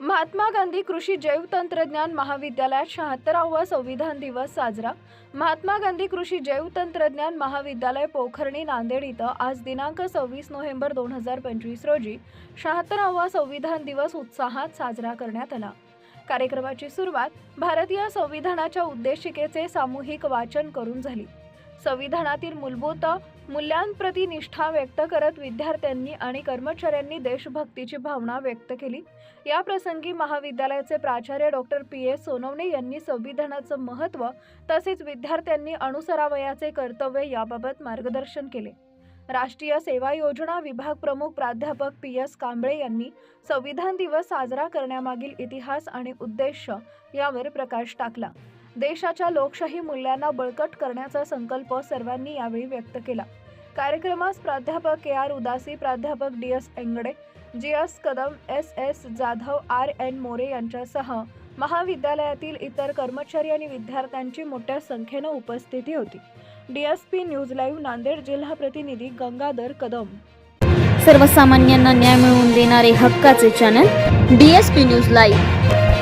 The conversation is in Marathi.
महात्मा गांधी कृषी जैवतंत्रज्ञान महाविद्यालयात शहात्तरावा संविधान दिवस साजरा. महात्मा गांधी कृषी जैवतंत्रज्ञान महाविद्यालय पोखर्णी नांदेड इथं आज दिनांक सव्वीस नोव्हेंबर दोन हजार पंचवीस रोजी शहात्तरावा संविधान दिवस उत्साहात साजरा करण्यात आला. कार्यक्रमाची सुरुवात भारतीय संविधानाच्या उद्देशिकेचे सामूहिक वाचन करून झाली. संविधानातील मूलभूत मूल्यांप्रती निष्ठा व्यक्त करत विद्यार्थ्यांनी आणि कर्मचाऱ्यांनी देशभक्तीची भावना व्यक्त केली. या प्रसंगी महाविद्यालयाचे प्राचार्य डॉक्टर पी. एस. सोनवणे यांनी संविधानाचं महत्त्व तसेच विद्यार्थ्यांनी अनुसरावयाचे कर्तव्य याबाबत मार्गदर्शन केले. राष्ट्रीय सेवा योजना विभाग प्रमुख प्राध्यापक पी. एस. कांबळे यांनी संविधान दिवस साजरा करण्यामागील इतिहास आणि उद्देश यावर प्रकाश टाकला. देशाच्या लोकशाही मूल्यांना बळकट करण्याचा संकल्प सर्वांनी यावेळी व्यक्त केला. कार्यक्रमास प्राध्यापक के आर उदासी प्राध्यापक D S Engde G S Kadam S S Jadhav R N More यांच्यासह महाविद्यालयातील इतर कर्मचारी आणि विद्यार्थ्यांची मोठ्या संख्येनं उपस्थिती होती. D S P news live Nanded जिल्हा प्रतिनिधी गंगाधर कदम. सर्वसामान्यांना न्याय मिळवून देणारे हक्काचे channel D S P news live.